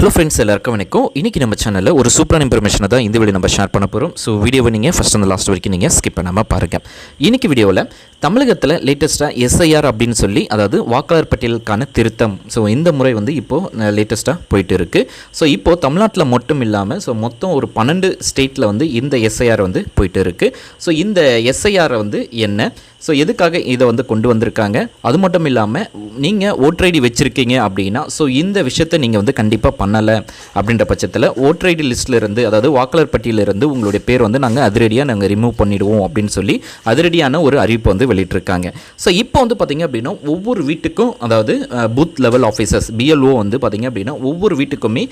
Hello friends எல்லாருக்கும் வணக்கம். இன்றைக்கி நம்ம சேனலில் ஒரு சூப்பரான இன்ஃபர்மேஷனை தான் இந்த வீடியோ நம்ம ஷேர் பண்ண போகிறோம் ஸோ வீடியோவை நீங்கள் ஃபஸ்ட் அந்த லாஸ்ட் வரைக்கும் நீங்கள் ஸ்கிப் பண்ணாமல் பாருங்கள் இன்றைக்கி வீடியோவில் தமிழகத்தில் லேட்டஸ்ட்டாக எஸ்ஐஆர் அப்படின்னு சொல்லி அதாவது வாக்காளர் பட்டியலுக்கான திருத்தம். ஸோ இந்த முறை வந்து இப்போது லேட்டஸ்ட்டாக போயிட்டு இருக்குது ஸோ இப்போது தமிழ்நாட்டில் மட்டும் இல்லாமல் ஸோ மொத்தம் ஒரு பன்னெண்டு ஸ்டேட்டில் வந்து இந்த எஸ்ஐஆர் வந்து போயிட்டு இருக்குது ஸோ இந்த எஸ்ஐஆரை வந்து என்ன? ஸோ எதுக்காக இதை வந்து கொண்டு வந்திருக்காங்க? அது மட்டும் இல்லாமல் நீங்கள் ஓட்டர் ஐடி வச்சுருக்கீங்க அப்படின்னா ஸோ இந்த விஷயத்தை நீங்கள் வந்து கண்டிப்பாக பண்ணலை அப்படின்ற பட்சத்தில் ஓட்டர் ஐடி லிஸ்ட்லேருந்து அதாவது வாக்காளர் பட்டியலிருந்து உங்களுடைய பேர் வந்து நாங்கள் அதிரடியாக நாங்கள் ரிமூவ் பண்ணிடுவோம் அப்படின்னு சொல்லி அதிரடியான ஒரு அறிவிப்பு வந்து வெளியிட்டிருக்காங்க. ஸோ இப்போ வந்து பார்த்திங்க அப்படின்னா ஒவ்வொரு வீட்டுக்கும் அதாவது பூத் லெவல் ஆஃபீஸர்ஸ் பிஎல்ஓ வந்து பார்த்திங்க அப்படின்னா ஒவ்வொரு வீட்டுக்குமே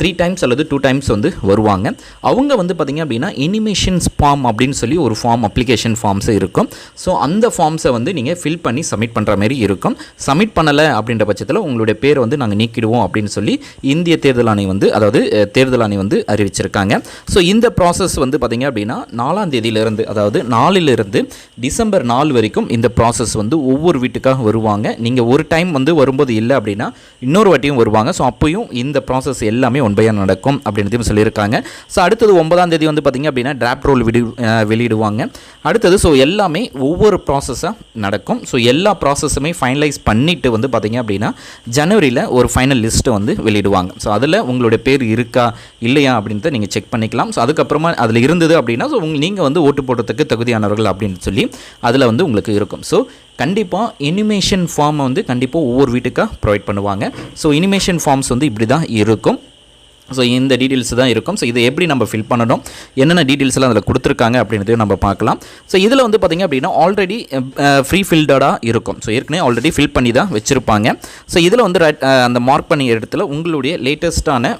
த்ரீ டைம்ஸ் அல்லது டூ டைம்ஸ் வந்து வருவாங்க. அவங்க வந்து பார்த்திங்க அப்படின்னா இனிமேஷன்ஸ் ஃபார்ம் அப்படின்னு சொல்லி ஒரு ஃபார்ம் அப்ளிகேஷன் ஃபார்ம்ஸ் இருக்கும். ஸோ ஸோ அந்த ஃபார்ம்ஸை வந்து நீங்கள் ஃபில் பண்ணி சப்மிட் பண்ணுற மாதிரி இருக்கும். சப்மிட் பண்ணலை அப்படின்ற பட்சத்தில் உங்களுடைய பேர் வந்து நாங்கள் நீக்கிடுவோம் அப்படின்னு சொல்லி இந்திய தேர்தல் ஆணையம் வந்து அதாவது தேர்தல் ஆணையம் வந்து அறிவிச்சிருக்காங்க. ஸோ இந்த ப்ராசஸ் வந்து பார்த்திங்க அப்படின்னா நாலாம் தேதியிலிருந்து அதாவது நாலிலிருந்து டிசம்பர் நாலு வரைக்கும் இந்த ப்ராசஸ் வந்து ஒவ்வொரு வீட்டுக்காக வருவாங்க. நீங்கள் ஒரு டைம் வந்து வரும்போது இல்லை அப்படின்னா இன்னொரு வாட்டியும் வருவாங்க. ஸோ அப்போயும் இந்த ப்ராசஸ் எல்லாமே ஒன்பையாக நடக்கும் அப்படின்றதையும் சொல்லியிருக்காங்க. ஸோ அடுத்தது ஒன்பதாம் தேதி வந்து பார்த்திங்க அப்படின்னா டிராப்ட் ரோல் விடு வெளியிடுவாங்க. அடுத்தது ஸோ எல்லாமே ஒவ்வொரு ஒவ்வொரு ப்ராசஸாக நடக்கும். ஸோ எல்லா ப்ராசஸுமே ஃபைனலைஸ் பண்ணிவிட்டு வந்து பார்த்திங்க அப்படின்னா ஜனவரியில் ஒரு ஃபைனல் லிஸ்ட்டை வந்து வெளியிடுவாங்க. ஸோ அதில் உங்களுடைய பேர் இருக்கா இல்லையா அப்படின்றத நீங்கள் செக் பண்ணிக்கலாம். ஸோ அதுக்கப்புறமா அதில் இருந்தது அப்படின்னா ஸோ உங்க நீங்கள் வந்து ஓட்டு போடுறதுக்கு தகுதியானவர்கள் அப்படின்னு சொல்லி அதில் வந்து உங்களுக்கு இருக்கும். ஸோ கண்டிப்பாக இனிமேஷன் ஃபார்மை வந்து கண்டிப்பாக ஒவ்வொரு வீட்டுக்காக ப்ரொவைட் பண்ணுவாங்க. ஸோ இனிமேஷன் ஃபார்ம்ஸ் வந்து இப்படி தான் இருக்கும். ஸோ இந்த டீட்டெயில்ஸ் தான் இருக்கும். ஸோ இதை எப்படி நம்ம ஃபில் பண்ணணும்? என்னென்ன டீட்டெயில்ஸ்லாம் அதில் கொடுத்துருக்காங்க அப்படின்றதையும் நம்ம பார்க்கலாம். ஸோ இதில் வந்து பார்த்திங்க அப்படின்னா ஆல்ரெடி ஃப்ரீ ஃபில்டடாக இருக்கும். ஸோ ஏற்கனவே ஆல்ரெடி ஃபில் பண்ணி தான் வச்சுருப்பாங்க. ஸோ இதில் வந்து அந்த மார்க் பண்ணி இடத்துல உங்களுடைய லேட்டஸ்ட்டான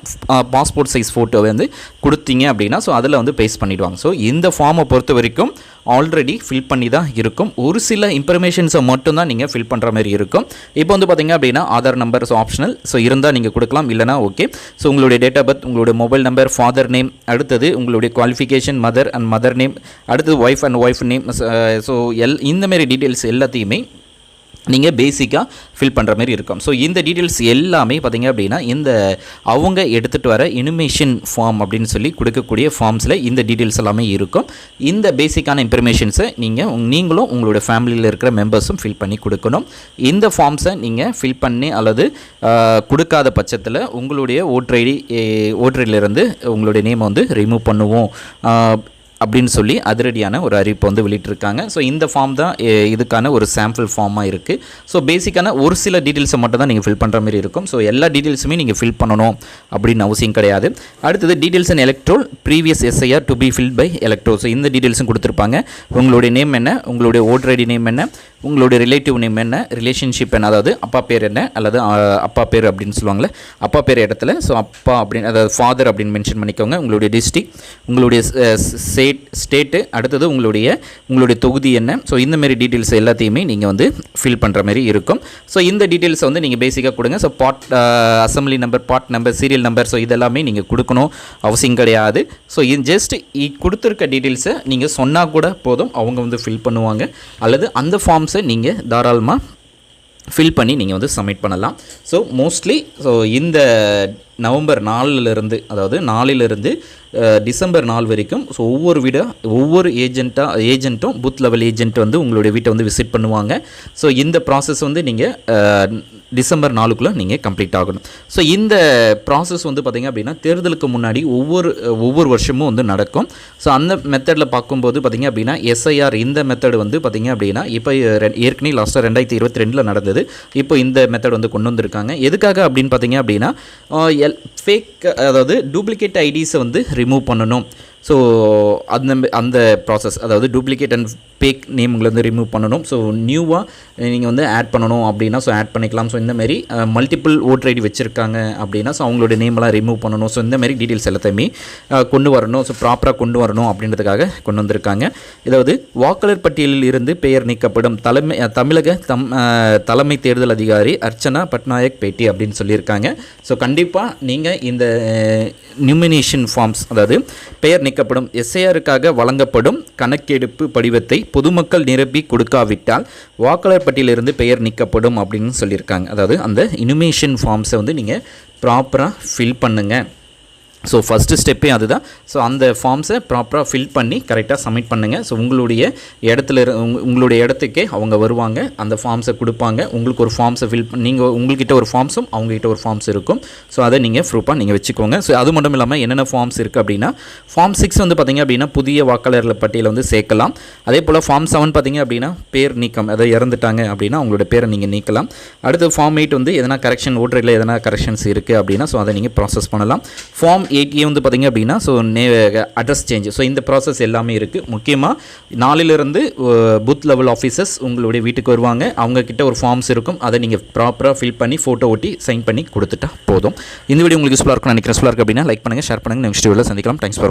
பாஸ்போர்ட் சைஸ் ஃபோட்டோ வந்து கொடுத்தீங்க அப்படின்னா ஸோ அதில் வந்து பேஸ் பண்ணிவிடுவாங்க ஸோ இந்த ஃபார்மை பொறுத்த வரைக்கும் ஆல்ரெடி ஃபில் பண்ணி தான் இருக்கும். ஒரு சில இன்ஃபர்மேஷன்ஸை மட்டும் தான் நீங்கள் ஃபில் பண்ணுற மாதிரி இருக்கும். இப்போ வந்து பார்த்திங்க அப்படின்னா Aadhaar number so optional so இருந்தால் நீங்கள் கொடுக்கலாம். இல்லைனா ஓகே ஸோ உங்களுடைய டேட் ஆஃப் பர்த் உங்களுடைய மொபைல் நம்பர் ஃபாதர் நேம் அடுத்தது உங்களுடைய qualification mother and mother name அடுத்தது wife and wife name so L இந்தமாரி டீட்டெயில்ஸ் எல்லாத்தையுமே நீங்கள் பேசிக்காக ஃபில் பண்ணுற மாதிரி இருக்கும். ஸோ இந்த டீட்டெயில்ஸ் எல்லாமே பார்த்தீங்க அப்படின்னா இந்த அவங்க எடுத்துகிட்டு வர இனிமேஷன் ஃபார்ம் அப்படின்னு சொல்லி கொடுக்கக்கூடிய ஃபார்ம்ஸில் இந்த டீட்டெயில்ஸ் எல்லாமே இருக்கும். இந்த பேசிக்கான இன்ஃபர்மேஷன்ஸை நீங்கள் நீங்களும் உங்களோட ஃபேமிலியில் இருக்கிற மெம்பர்ஸும் ஃபில் பண்ணி கொடுக்கணும். இந்த ஃபார்ம்ஸை நீங்கள் ஃபில் பண்ணி அல்லது கொடுக்காத பட்சத்தில் உங்களுடைய ஓட்டர் ஐடி ஓட்டரிலிருந்து உங்களுடைய நேமை வந்து ரிமூவ் பண்ணுவோம். அப்படின்னு சொல்லி அதிரடியான ஒரு அறிவிப்பை வந்து வெளியிட்டிருக்காங்க. ஸோ இந்த ஃபார்ம் தான் எ, இதுக்கான ஒரு சாம்பிள் ஃபார்மாக இருக்குது ஸோ பேசிக்கான ஒரு சில டீட்டெயில்ஸை மட்டும் தான் நீங்கள் ஃபில் பண்ணுற மாதிரி இருக்கும். ஸோ எல்லா டீட்டெயில்ஸுமே நீங்கள் ஃபில் பண்ணணும் அப்படின்னு அவசியம் கிடையாது. அடுத்தது details and electoral previous SIR to be fill by electoral so இந்த டீட்டெயில்ஸும் கொடுத்துருப்பாங்க. உங்களுடைய நேம் என்ன? உங்களுடைய ஓட்டர் ஐடி நேம் என்ன? உங்களுடைய ரிலேட்டிவ் நேம் என்ன ரிலேஷன்ஷிப் என்ன அதாவது அப்பா பேர் என்ன அல்லது அப்பா பேர் அப்படின்னு சொல்லுவாங்களே அப்பா பேர் இடத்துல ஸோ அப்பா அப்படின்னு அதாவது ஃபாதர் அப்படின்னு மென்ஷன் பண்ணிக்கோங்க உங்களுடைய டிஸ்ட்ரிக் உங்களுடைய ஸ்டேட் ஸ்டேட்டு அடுத்தது உங்களுடைய உங்களுடைய தொகுதி என்ன ஸோ இந்தமாரி டீட்டெயில்ஸ் எல்லாத்தையுமே நீங்கள் வந்து ஃபில் பண்ணுற மாதிரி இருக்கும். ஸோ இந்த டீட்டெயில்ஸை வந்து நீங்கள் பேசிக்காக கொடுங்க so part assembly number part number serial number so இதெல்லாமே நீங்கள் கொடுக்கணும் அவசியம் கிடையாது. ஸோ இது ஜஸ்ட் கொடுத்துருக்க டீட்டெயில்ஸை நீங்கள் சொன்னால் கூட போதும் அவங்க வந்து ஃபில் பண்ணுவாங்க. அல்லது அந்த ஃபார்ம் ஃபார்ம்ஸை நீங்கள் தாராளமாக ஃபில் பண்ணி நீங்கள் வந்து சப்மிட் பண்ணலாம். ஸோ மோஸ்ட்லி ஸோ இந்த நவம்பர் நாலுலேருந்து அதாவது நாலிலிருந்து டிசம்பர் நாள் வரைக்கும் ஸோ ஒவ்வொரு வீடாக ஒவ்வொரு ஏஜென்ட்டாக ஏஜென்ட்டும் பூத் லெவல் ஏஜென்ட் வந்து உங்களுடைய வீட்டை வந்து விசிட் பண்ணுவாங்க. ஸோ இந்த ப்ராசஸ் வந்து நீங்கள் டிசம்பர் நாலுக்குள்ளே நீங்கள் கம்ப்ளீட் ஆகணும். ஸோ இந்த ப்ராசஸ் வந்து பார்த்திங்க அப்படின்னா தேர்தலுக்கு முன்னாடி ஒவ்வொரு ஒவ்வொரு வருஷமும் வந்து நடக்கும். ஸோ அந்த மெத்தடில் பார்க்கும்போது பார்த்திங்க அப்படின்னா எஸ்ஐஆர் இந்த மெத்தடு வந்து பார்த்திங்க அப்படின்னா இப்போ ஏற்கனவே லாஸ்ட்டாக ரெண்டாயிரத்தி இருபத்தி ரெண்டில் நடந்தது. இப்போ இந்த மெத்தட் வந்து கொண்டு வந்திருக்காங்க. எதுக்காக அப்படின்னு பார்த்தீங்க அப்படின்னா எல் ஃபேக் அதாவது டூப்ளிகேட் ஐடிஸை வந்து ரிமூவ் பண்ணணும். ஸோ அந்த அந்த ப்ராசஸ் அதாவது டூப்ளிகேட் அண்ட் பேக் நேம்களை வந்து ரிமூவ் பண்ணணும். ஸோ நியூவாக நீங்கள் வந்து ஆட் பண்ணணும் அப்படின்னா ஸோ ஆட் பண்ணிக்கலாம். ஸோ இந்தமாரி மல்டிபிள் ஓட்டர் ஐடி வச்சுருக்காங்க அப்படின்னா ஸோ அவங்களோட நேம்லாம் ரிமூவ் பண்ணணும். ஸோ இந்தமாரி டீட்டெயில்ஸ் எல்லாத்தையுமே கொண்டு வரணும். ஸோ ப்ராப்பராக கொண்டு வரணும் அப்படின்றதுக்காக கொண்டு வந்திருக்காங்க. இதாவது வாக்காளர் பட்டியலில் இருந்து பெயர் நீக்கப்படும் தலைமை தமிழக தம் தலைமை தேர்தல் அதிகாரி அர்ச்சனா பட்நாயக் பேட்டி அப்படின்னு சொல்லியிருக்காங்க. ஸோ கண்டிப்பாக நீங்கள் இந்த நியூமினேஷன் ஃபார்ம்ஸ் அதாவது பெயர் நீக்கப்படும் எஸ்ஐஆருக்காக வழங்கப்படும் கணக்கெடுப்பு படிவத்தை பொதுமக்கள் நிரப்பி கொடுக்காவிட்டால் வாக்காளர் பட்டியலிருந்து பெயர் நீக்கப்படும் அப்படின்னு சொல்லியிருக்காங்க. அதாவது அந்த இனிமேஷன் ஃபார்ம்ஸை வந்து நீங்கள் ப்ராப்பராக ஃபில் பண்ணுங்கள் ஸோ ஃபஸ்ட்டு ஸ்டெப்பே அதுதான். ஸோ அந்த ஃபார்ம்ஸை ப்ராப்பராக ஃபில் பண்ணி கரெக்டாக சப்மிட் பண்ணுங்கள் ஸோ உங்களுடைய இடத்துல இரு- உங்களுடைய இடத்துக்கே அவங்க வருவாங்க. அந்த ஃபார்ம்ஸை கொடுப்பாங்க. உங்களுக்கு ஒரு ஃபார்ம்ஸை ஃபில் நீங்கள் உங்கள்கிட்ட ஒரு ஃபார்ம்ஸும் அவங்ககிட்ட ஒரு ஃபார்ம்ஸ் இருக்கும். ஸோ அதை நீங்கள் ப்ரூஃபாக நீங்கள் வச்சுக்கோங்க. ஸோ அது மட்டும் இல்லாமல் என்னென்ன ஃபார்ம்ஸ் இருக்குது அப்படின்னா ஃபார்ம் சிக்ஸ் வந்து பார்த்தீங்க அப்படின்னா புதிய வாக்காளர்கள் பட்டியலை வந்து சேர்க்கலாம். அதே போல் ஃபார்ம் செவன் பார்த்தீங்க அப்படின்னா பேர் நீக்கம் அதாவது இறந்துட்டாங்க அப்படின்னா அவங்களோட பேரை நீங்கள் நீக்கலாம். அடுத்து ஃபார்ம் எயிட் வந்து எதனா கரெக்ஷன் ஓட்டரில் எதனா கரெக்ஷன்ஸ் இருக்குது அப்படின்னா ஸோ அதை நீங்கள் ப்ராசஸ் பண்ணலாம். ஃபார்ம் எயிட் வந்து பார்த்தீங்க அப்படின்னா ஸோ நே அட்ரஸ் சேஞ்ச் ஸோ இந்த ப்ராசஸ் எல்லாமே இருக்குது முக்கியமாக நாளிலிருந்து பூத் லெவல் ஆஃபீஸர்ஸ் உங்களுடைய வீட்டுக்கு வருவாங்க. அவங்க கிட்ட ஒரு ஃபார்ம்ஸ் இருக்கும். அதை நீங்கள் ப்ராப்பராக ஃபில் பண்ணி ஃபோட்டோ ஒட்டி சைன் பண்ணி கொடுத்துட்டா போதும். இந்த வீடியோ உங்களுக்கு யூஸ்ஃபுல்லாக இருக்கும் நினைக்கிறேன். யூஸ்ஃபுல்லாக இருக்குது அப்படின்னா லைக் பண்ணுங்கள் ஷேர் பண்ணுங்கள் நெக்ஸ்ட் வீடியோவில் சந்திக்கலாம். Thanks for